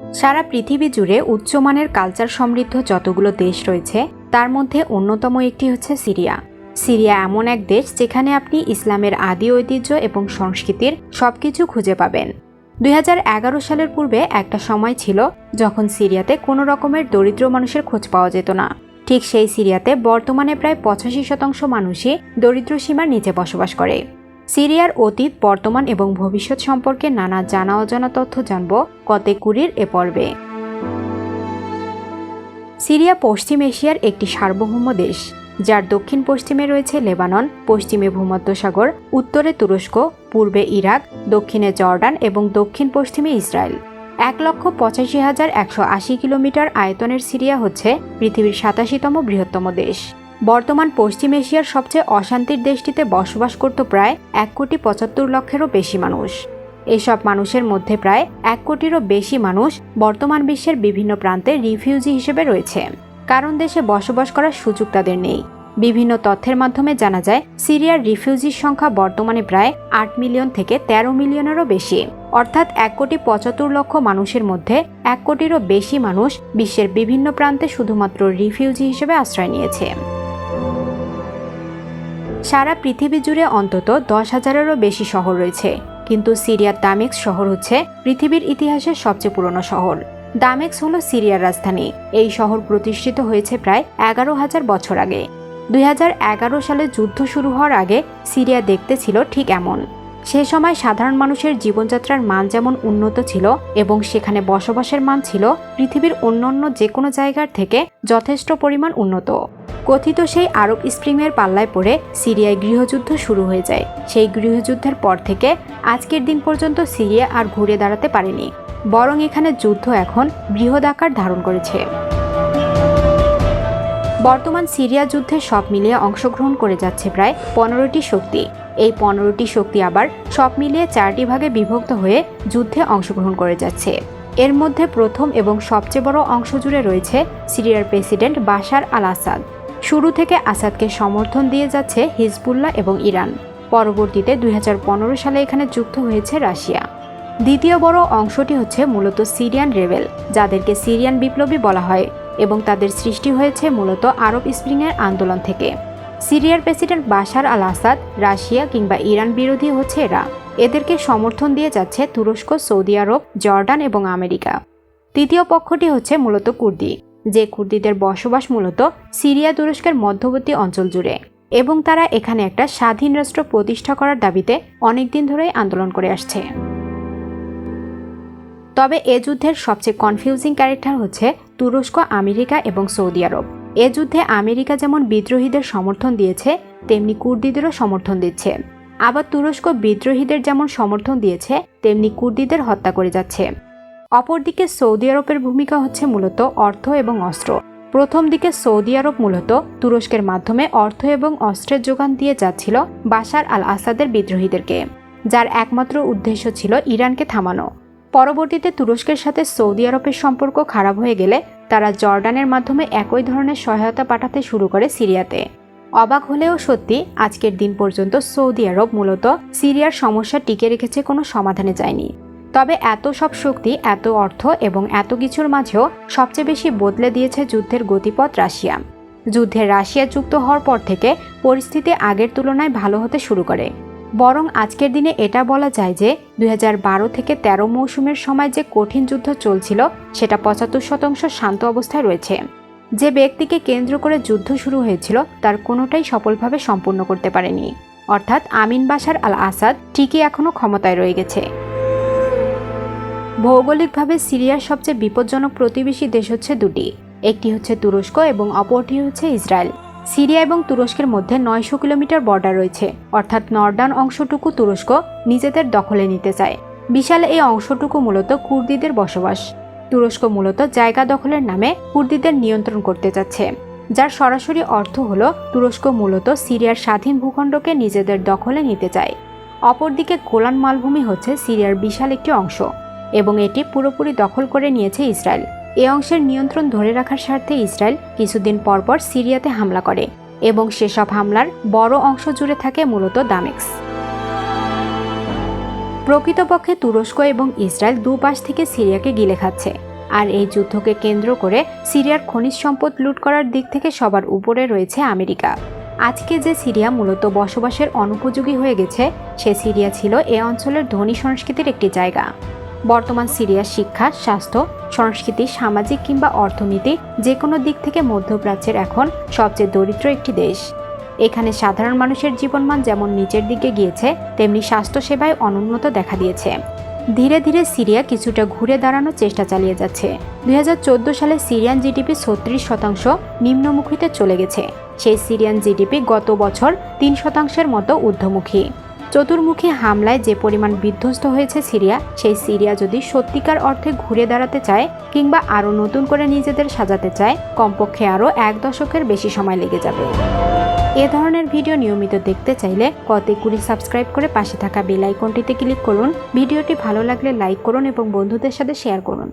সারা পৃথিবী জুড়ে উচ্চমানের কালচার সমৃদ্ধ যতগুলো দেশ রয়েছে, তার মধ্যে অন্যতম একটি হচ্ছে সিরিয়া। সিরিয়া এমন এক দেশ যেখানে আপনি ইসলামের আদি ঐতিহ্য এবং সংস্কৃতির সবকিছু খুঁজে পাবেন। দুই হাজার এগারো সালের পূর্বে একটা সময় ছিল যখন সিরিয়াতে কোনো রকমের দরিদ্র মানুষের খোঁজ পাওয়া যেত না। ঠিক সেই সিরিয়াতে বর্তমানে প্রায় পঁচাশি শতাংশ মানুষই দরিদ্র সীমার নিচে বসবাস করে। সিরিয়ার অতীত, বর্তমান এবং ভবিষ্যৎ সম্পর্কে নানা জানা অজানা তথ্য জানব কতে কুড়ির এ পর্বে। সিরিয়া পশ্চিম এশিয়ার একটি সার্বভৌম দেশ, যার দক্ষিণ পশ্চিমে রয়েছে লেবানন, পশ্চিমে ভূমধ্যসাগর, উত্তরে তুরস্ক, পূর্বে ইরাক, দক্ষিণে জর্ডান এবং দক্ষিণ পশ্চিমে ইসরায়েল। এক লক্ষ পঁচাশি হাজার একশো আশি কিলোমিটার আয়তনের সিরিয়া হচ্ছে পৃথিবীর সাতাশিতম বৃহত্তম দেশ। বর্তমান পশ্চিম এশিয়ার সবচেয়ে অশান্তির দেশটিতে বসবাস করত প্রায় এক কোটি পঁচাত্তর লক্ষেরও বেশি মানুষ। এসব মানুষের মধ্যে প্রায় এক কোটিরও বেশি মানুষ বর্তমান বিশ্বের বিভিন্ন প্রান্তে রিফিউজি হিসেবে রয়েছে। কারণ দেশে বসবাস করার সুযোগ তাদের নেই। বিভিন্ন তথ্যের মাধ্যমে জানা যায়, সিরিয়ার রিফিউজির সংখ্যা বর্তমানে প্রায় আট মিলিয়ন থেকে ১৩ মিলিয়নেরও বেশি। অর্থাৎ এক কোটি পঁচাত্তর লক্ষ মানুষের মধ্যে এক কোটিরও বেশি মানুষ বিশ্বের বিভিন্ন প্রান্তে শুধুমাত্র রিফিউজি হিসেবে আশ্রয় নিয়েছে। সারা পৃথিবী জুড়ে অন্তত দশ হাজারেরও বেশি শহর রয়েছে। কিন্তু সিরিয়ার দামেক্স শহর হচ্ছে পৃথিবীর ইতিহাসের সবচেয়ে পুরনো শহর। দামেক্স হল সিরিয়ার রাজধানী। এই শহর প্রতিষ্ঠিত হয়েছে প্রায় এগারো হাজার বছর আগে। দুই হাজার এগারো সালে যুদ্ধ শুরু হওয়ার আগে সিরিয়া দেখতে ছিল ঠিক এমন। সে সময় সাধারণ মানুষের জীবনযাত্রার মান যেমন উন্নত ছিল এবং সেখানে বসবাসের মান ছিল পৃথিবীর অন্যান্য যে কোনো জায়গার থেকে যথেষ্ট পরিমাণ উন্নত। কথিত সেই আরব স্প্রিংয়ের পাল্লায় পড়ে সিরিয়ায় গৃহযুদ্ধ শুরু হয়ে যায়। সেই গৃহযুদ্ধের পর থেকে আজকের দিন পর্যন্ত সিরিয়া আর ঘুরে দাঁড়াতে পারেনি। বরং এখানে যুদ্ধ এখন বৃহৎ আকার ধারণ করেছে। বর্তমান সিরিয়া যুদ্ধে সব মিলিয়ে অংশগ্রহণ করে যাচ্ছে প্রায় পনেরোটি শক্তি। এই পনেরোটি শক্তি আবার সব মিলিয়ে চারটি ভাগে বিভক্ত হয়ে যুদ্ধে অংশগ্রহণ করে যাচ্ছে। এর মধ্যে প্রথম এবং সবচেয়ে বড় অংশ জুড়ে রয়েছে সিরিয়ার প্রেসিডেন্ট বাশার আল আসাদ শুরু থেকে আসাদকে সমর্থন দিয়ে যাচ্ছে হিজবুল্লাহ এবং ইরান। পরবর্তীতে দুই হাজার পনেরো সালে এখানে যুক্ত হয়েছে রাশিয়া। দ্বিতীয় বড় অংশটি হচ্ছে মূলত সিরিয়ান রেবেল, যাদেরকে সিরিয়ান বিপ্লবী বলা হয় এবং তাদের সৃষ্টি হয়েছে মূলত আরব স্প্রিংয়ের আন্দোলন থেকে। সিরিয়ার president Bashar al Assad Russia কিংবা ইরান বিরোধী হচ্ছে এরা। এদেরকে সমর্থন দিয়ে যাচ্ছে তুরস্ক, সৌদি আরব, জর্ডান এবং আমেরিকা। তৃতীয় পক্ষটি হচ্ছে মূলত কুর্দি। যে কুর্দিদের বসবাস মূলত সিরিয়া তুরস্কের মধ্যবর্তী অঞ্চল জুড়ে, এবং তারা এখানে একটা স্বাধীন রাষ্ট্র প্রতিষ্ঠা করার দাবিতে অনেকদিন ধরেই আন্দোলন করে আসছে। তবে এ যুদ্ধের সবচেয়ে কনফিউজিং ক্যারেক্টার হচ্ছে তুরস্ক, আমেরিকা এবং সৌদি আরব। এ যুদ্ধে আমেরিকা যেমন বিদ্রোহীদের সমর্থন দিয়েছে, তেমনি কুর্দিদেরও সমর্থন দিচ্ছে। আবার তুরস্ক বিদ্রোহীদের যেমন সমর্থন দিয়েছে, তেমনি কুর্দিদের হত্যা করে যাচ্ছে। অপরদিকে সৌদি আরবের ভূমিকা হচ্ছে মূলত অর্থ এবং অস্ত্র। প্রথম দিকে সৌদি আরব মূলত তুরস্কের মাধ্যমে অর্থ এবং অস্ত্রের যোগান দিয়ে যাচ্ছিল বাশার আল আসাদের বিদ্রোহীদেরকে, যার একমাত্র উদ্দেশ্য ছিল ইরানকে থামানো। পরবর্তীতে তুরস্কের সাথে সৌদি আরবের সম্পর্ক খারাপ হয়ে গেলে তারা জর্ডানের মাধ্যমে একই ধরনের সহায়তা পাঠাতে শুরু করে সিরিয়াতে। অবাক হলেও সত্যি, আজকের দিন পর্যন্ত সৌদি আরব মূলত সিরিয়ার সমস্যা টিকে রেখেছে কোনো সমাধানে যায়নি। তবে এত সব শক্তি, এত অর্থ এবং এত কিছুর মাঝেও সবচেয়ে বেশি বদলে দিয়েছে যুদ্ধের গতিপথ রাশিয়া। যুদ্ধে রাশিয়া যুক্ত হওয়ার পর থেকে পরিস্থিতি আগের তুলনায় ভালো হতে শুরু করে। বরং আজকের দিনে এটা বলা যায় যে দু হাজার বারো থেকে ১৩ মৌসুমের সময় যে কঠিন যুদ্ধ চলছিল, সেটা পঁচাত্তর শতাংশ শান্ত অবস্থায় রয়েছে। যে ব্যক্তিকে কেন্দ্র করে যুদ্ধ শুরু হয়েছিল, তার কোনোটাই সফলভাবে সম্পূর্ণ করতে পারেনি। অর্থাৎ আমিন বাশার আল আসাদ ঠিকই এখনও ক্ষমতায় রয়ে গেছে। ভৌগোলিকভাবে সিরিয়ার সবচেয়ে বিপজ্জনক প্রতিবেশী দেশ হচ্ছে দুটি। একটি হচ্ছে তুরস্ক এবং অপরটি হচ্ছে ইসরায়েল। সিরিয়া এবং তুরস্কের মধ্যে নয়শো কিলোমিটার বর্ডার রয়েছে। অর্থাৎ নর্দার্ন অংশটুকু তুরস্ক নিজেদের দখলে নিতে চায়। বিশাল এই অংশটুকু মূলত কুর্দিদের বসবাস। তুরস্ক মূলত জায়গা দখলের নামে কুর্দিদের নিয়ন্ত্রণ করতে চাচ্ছে। যার সরাসরি অর্থ হল, তুরস্ক মূলত সিরিয়ার স্বাধীন ভূখণ্ডকে নিজেদের দখলে নিতে চায়। অপরদিকে গোলান মালভূমি হচ্ছে সিরিয়ার বিশাল একটি অংশ। এবং এটি পুরোপুরি দখল করে নিয়েছে ইসরায়েল। এ অংশের নিয়ন্ত্রণ ধরে রাখার স্বার্থে ইসরায়েল কিছুদিন পরপর সিরিয়াতে হামলা করে এবং সেসব হামলার বড় অংশ জুড়ে থাকে মূলত দামেক্স প্রকৃতপক্ষে তুরস্ক এবং ইসরায়েল দুপাশ থেকে সিরিয়াকে গিলে খাচ্ছে, আর এই যুদ্ধকে কেন্দ্র করে সিরিয়ার খনিজ সম্পদ লুট করার দিক থেকে সবার উপরে রয়েছে আমেরিকা। আজকে যে সিরিয়া মূলত বসবাসের অনুপযোগী হয়ে গেছে, সে সিরিয়া ছিল এ অঞ্চলের ধনী সংস্কৃতির একটি জায়গা। বর্তমান সিরিয়ার শিক্ষা, স্বাস্থ্য, সংস্কৃতি, সামাজিক কিংবা অর্থনীতি যে কোনো দিক থেকে মধ্যপ্রাচ্যের এখন সবচেয়ে দরিদ্র একটি দেশ। এখানে সাধারণ মানুষের জীবনমান যেমন নিচের দিকে গিয়েছে, তেমনি স্বাস্থ্যসেবায় অনুন্নত দেখা দিয়েছে। ধীরে ধীরে সিরিয়া কিছুটা ঘুরে দাঁড়ানোর চেষ্টা চালিয়ে যাচ্ছে। দুই হাজার চোদ্দ সালে সিরিয়ান জিডিপি ছত্রিশ শতাংশ নিম্নমুখীতে চলে গেছে। সেই সিরিয়ান জিডিপি গত বছর তিন শতাংশের মতো ঊর্ধ্বমুখী। চতুর্মুখী হামলায় যে পরিমাণ বিধ্বস্ত হয়েছে সিরিয়া, সেই সিরিয়া যদি সত্যিকার অর্থে ঘুরে দাঁড়াতে চায় কিংবা আরও নতুন করে নিজেদের সাজাতে চায়, কমপক্ষে আরও এক দশকের বেশি সময় লেগে যাবে। এ ধরনের ভিডিও নিয়মিত দেখতে চাইলে কতে কুড়ি সাবস্ক্রাইব করে পাশে থাকা বেল আইকনটিতে ক্লিক করুন। ভিডিওটি ভালো লাগলে লাইক করুন এবং বন্ধুদের সাথে শেয়ার করুন।